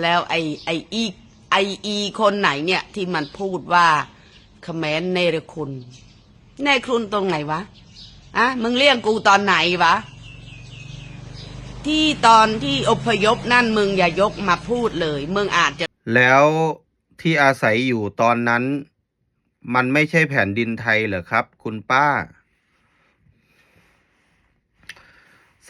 แล้วไอไออีไออีคนไหนเนี่ย ที่มันพูดว่าเขมรเนรคุณเนรคุณตรงไหนวะอะมึงเรียกกูตอนไหนวะ ที่ตอนที่อพยพนั่นมึงอย่ายกมาพูดเลย มึงอาจจะ แล้วที่อาศัยอยู่ตอนนั้น มันไม่ใช่แผ่นดินไทยเหรอครับ คุณป้า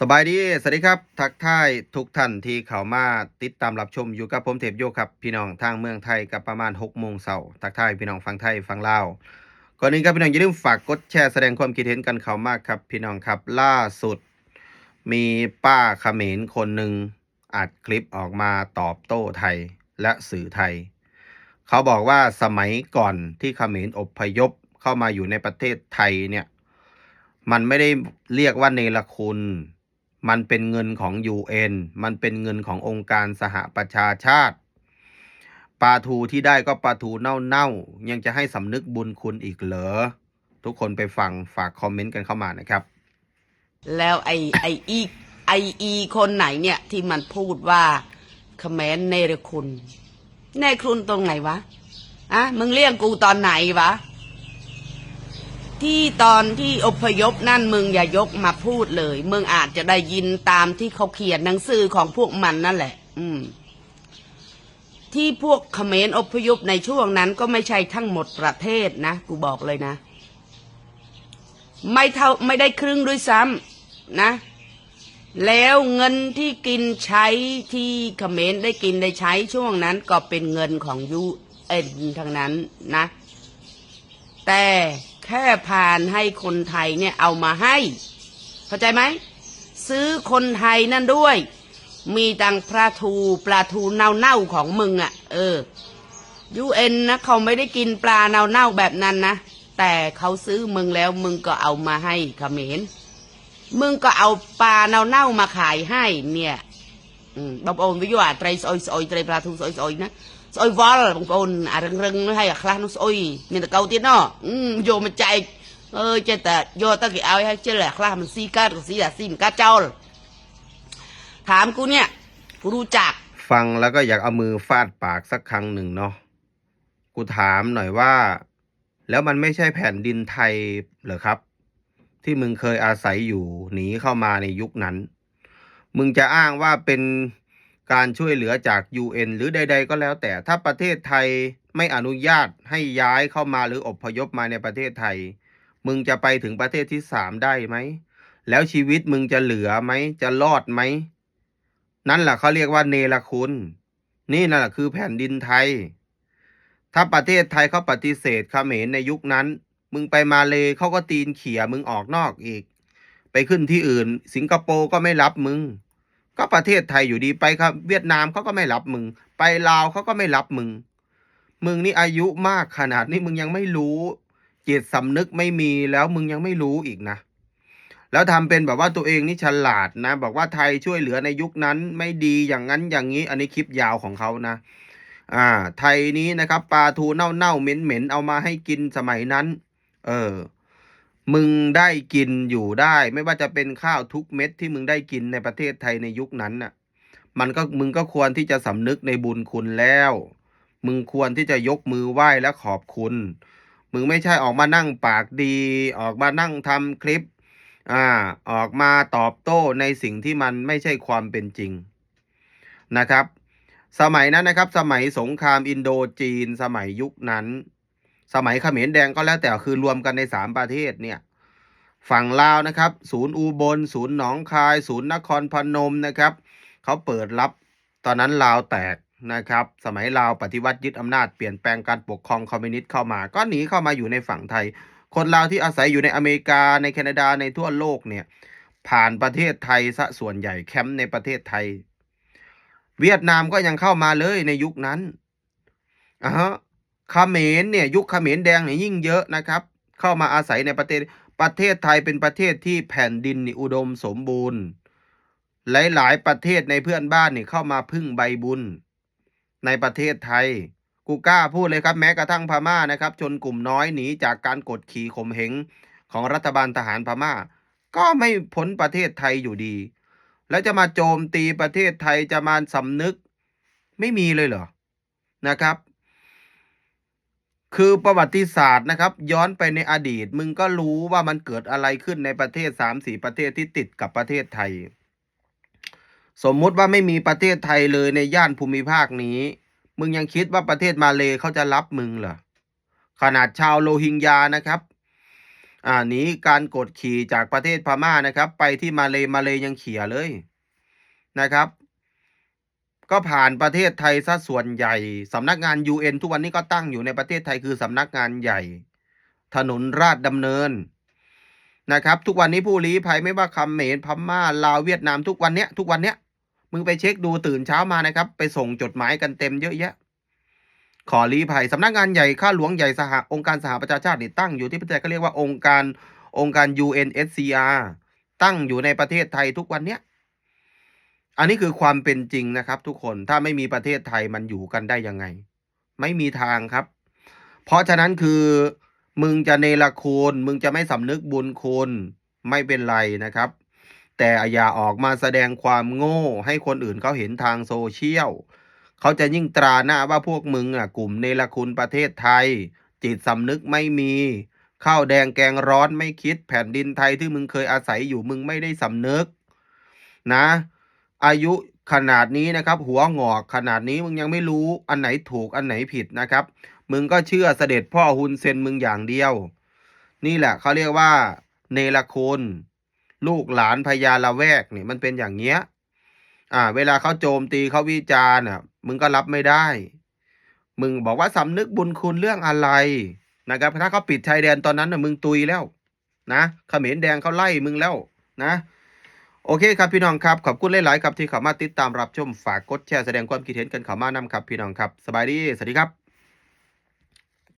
สบายดี สวัสดีครับ ทักทายทุกท่านที่เข้ามาติดตามรับชมอยู่กับผมเทพโยครับ พี่น้องทางเมืองไทยกับประมาณ6โมงเช้าทักทายพี่น้องฟังไทยฟังลาวก่อนอื่นครับพี่น้องอย่าลืมฝากกดแชร์แสดงความคิดเห็นกันเข้ามากครับ พี่น้องครับล่าสุด มีป้าเขมรคนหนึ่งอัดคลิปออกมาตอบโต้ไทยและสื่อไทย เขาบอกว่าสมัยก่อนที่เขมรอพยพเข้ามาอยู่ในประเทศไทยเนี่ยมันไม่ได้เรียกว่าเนรคุณ มันเป็นเงินของ UN มันเป็นเงินขององค์การสหประชาชาติปลาทูที่ได้ก็ปลาทูเน่าๆ ยังจะให้สำนึกบุญคุณอีกเหรอ ทุกคนไปฟังฝากคอมเมนต์กันเข้ามานะครับ แล้วไอไออีไออีคนไหนเนี่ยที่มันพูดว่าเขมรเนรคุณเนรคุณตรงไหนวะอะมึงเรียกกูตอนไหนวะ ที่ตอนที่อพยพนั่นมึงอย่ายกมาพูดเลยมึงอาจจะได้ยินตามที่เขาเขียนหนังสือของพวกมันนั่นแหละ อืม ที่พวกเขมรอพยพในช่วงนั้นก็ไม่ใช่ทั้งหมดประเทศนะกูบอกเลยนะ ไม่เท่าไม่ได้ครึ่งด้วยซ้ำนะ แล้วเงินที่กินใช้ที่เขมรได้กินได้ใช้ช่วงนั้นก็เป็นเงินของยูเอ็นทั้งนั้นนะ แต่ แค่ผ่านให้คนไทยเนี่ยเอามาให้ เข้าใจไหม ซื้อคนไทยนั่นด้วย มีตังปลาทูปลาทูเน่าๆของมึงอะ่ะ เออยูเอ็นนะเขาไม่ได้กินปลาเน่าๆแบบนั้นนะ แต่เขาซื้อมึงแล้วมึงก็เอามาให้เขมรมึงก็เอาปลาเน่าๆมาขายให้เนี่ยบ๊อบโอนวิวาไตรซอยซอยไตรปลาทูซอยซอยนะ ណាស្អុយវល់បងប្អូនអារឹងរឹងៗហើយអាខ្លះនោះស្អុយមានតកៅទៀតណអឺយកមកចែកអើយចេះតែយកទៅគេឲ្យហើយជិលអាខ្លះมันស៊ីកើតក៏ស៊ីអាស៊ីមិនកើតចោលถามกูเนี่ยกูรู้จัก ฟังแล้วก็อยากเอามือฟาดปากสักครั้งหนึ่งเนาะ กูถามหน่อยว่า แล้วมันไม่ใช่แผ่นดินไทยเหรอครับ ที่มึงเคยอาศัยอยู่หนีเข้ามาในยุคนั้น มึงจะอ้างว่าเป็น การช่วยเหลือจาก UN หรือใด ๆ ก็แล้วแต่ถ้าประเทศไทยไม่อนุญาตให้ย้ายเข้ามาหรืออพยพมาในประเทศไทย มึงจะไปถึงประเทศที่สามได้ไหม แล้วชีวิตมึงจะเหลือไหม จะรอดไหม นั่นแหละเขาเรียกว่าเนรคุณ นี่นั่นแหละคือแผ่นดินไทย ถ้าประเทศไทยเขาปฏิเสธเขมรในยุคนั้น มึงไปมาเลเขาก็ตีนเขี่ยมึงออกนอกอีก ไปขึ้นที่อื่น สิงคโปร์ก็ไม่รับมึง ก็ประเทศไทยอยู่ดีไปครับ เวียดนามเขาก็ไม่รับมึง ไปลาวเขาก็ไม่รับมึง มึงนี่อายุมากขนาดนี้มึงยังไม่รู้จิตสำนึกไม่มีแล้วมึงยังไม่รู้อีกนะ แล้วทำเป็นแบบว่าตัวเองนี่ฉลาดนะ บอกว่าไทยช่วยเหลือในยุคนั้นไม่ดีอย่างนั้นอย่างนี้ อันนี้คลิปยาวของเขานะ อ่า ไทยนี้นะครับปลาทูเน่าๆเหม็นๆเอามาให้กินสมัยนั้น เออ มึงได้กินอยู่ได้ ไม่ว่าจะเป็นข้าวทุกเม็ดที่มึงได้กินในประเทศไทยในยุคนั้นน่ะ มันก็มึงก็ควรที่จะสำนึกในบุญคุณแล้ว มึงควรที่จะยกมือไหว้และขอบคุณ มึงไม่ใช่ออกมานั่งปากดี ออกมานั่งทำคลิป อ่า ออกมาตอบโต้ในสิ่งที่มันไม่ใช่ความเป็นจริงนะครับ สมัยนั้นนะครับ สมัยสงครามอินโดจีนสมัยยุคนั้น สมัยเขมรแดงก็แล้วแต่คือรวมกันในสามประเทศเนี่ยฝั่งลาวนะครับ ศูนย์อุบล ศูนย์หนองคาย ศูนย์นครพนมนะครับเขาเปิดรับตอนนั้นลาวแตกนะครับ สมัยลาวปฏิวัติยึดอำนาจเปลี่ยนแปลงการปกครองคอมมิวนิสต์เข้ามา ก็หนีเข้ามาอยู่ในฝั่งไทย คนลาวที่อาศัยอยู่ในอเมริกาในแคนาดาในทั่วโลกเนี่ยผ่านประเทศไทยซะส่วนใหญ่แคมป์ในประเทศไทย เวียดนามก็ยังเข้ามาเลยในยุคนั้นอะฮะ เขมรเนี่ยยุคเขมรแดงเนี่ยยิ่งเยอะนะครับ เข้ามาอาศัยในประเทศประเทศไทยเป็นประเทศที่แผ่นดินนี่อุดมสมบูรณ์ หลาย ๆ ประเทศในเพื่อนบ้านนี่เข้ามาพึ่งใบบุญ ในประเทศไทย กูกล้าพูดเลยครับแม้กระทั่งพม่านะครับ ชนกลุ่มน้อยหนีจากการกดขี่ข่มเหงของรัฐบาลทหารพม่า ก็ไม่พ้นประเทศไทยอยู่ดี แล้วจะมาโจมตีประเทศไทยจะมาสำนึก ไม่มีเลยเหรอนะครับ คือประวัติศาสตร์นะครับ ย้อนไปในอดีต มึงก็รู้ว่ามันเกิดอะไรขึ้นในประเทศสามสี่ประเทศที่ติดกับประเทศไทย สมมุติว่าไม่มีประเทศไทยเลยในย่านภูมิภาคนี้ มึงยังคิดว่าประเทศมาเลเขาจะรับมึงเหรอขนาดชาวโรฮิงญานะครับอ่าหนีการกดขี่จากประเทศพม่านะครับ ไปที่มาเลมาเลยังเขี่ยเลยนะครับ ก็ผ่านประเทศไทยซะส่วนใหญ่สำนักงาน UN ทุกวันนี้ก็ตั้งอยู่ในประเทศไทยคือสำนักงานใหญ่ ถนนราชดำเนินนะครับ ทุกวันนี้ผู้ลี้ภัยไม่ว่าคำเขมรพม่าลาวเวียดนามทุกวันเนี้ยทุกวันเนี้ยมึงไปเช็คดูตื่นเช้ามานะครับ ไปส่งจดหมายกันเต็มเยอะแยะ ขอลี้ภัยสำนักงานใหญ่ข้าหลวงใหญ่สหองค์การสหประชาชาตินี่ตั้งอยู่ที่ประเทศเขาเรียกว่าองค์การองค์การ UNSCR ตั้งอยู่ในประเทศไทยทุกวันเนี้ย อันนี้คือความเป็นจริงนะครับ ทุกคนถ้าไม่มีประเทศไทยมันอยู่กันได้ยังไง ไม่มีทางครับ เพราะฉะนั้นคือมึงจะเนรคุณมึงจะไม่สำนึกบุญคุณไม่เป็นไรนะครับ แต่อย่าออกมาแสดงความโง่ ให้คนอื่นเขาเห็นทางโซเชียลเขาจะยิ่งตราหน้าว่าพวกมึงอะกลุ่มเนรคุณประเทศไทย จิตสำนึกไม่มีข้าวแดงแกงร้อนไม่คิดแผ่นดินไทยที่มึงเคยอาศัยอยู่มึงไม่ได้สำนึก นะ อายุขนาดนี้นะครับ หัวงอกขนาดนี้มึงยังไม่รู้อันไหนถูกอันไหนผิดนะครับ มึงก็เชื่อเสด็จพ่อฮุนเซนมึงอย่างเดียว นี่แหละเขาเรียกว่า เนรคุณลูกหลานพญาละแวกเนี่ยมันเป็นอย่างเงี้ย อ่า เวลาเขาโจมตีเขาวิจารณ์อะ มึงก็รับไม่ได้ มึงบอกว่าสำนึกบุญคุณเรื่องอะไรนะครับถ้าเขาปิดชายแดนตอนนั้นน่ะมึงตุยแล้ว นะเขมรแดงเขาไล่มึงแล้ว นะ โอเคครับพี่น้องครับขอบคุณหลายๆครับที่เข้ามาติดตามรับชมฝากกดแชร์แสดงความคิดเห็นกันเข้ามานำครับพี่น้องครับสบายดีสวัสดีครับ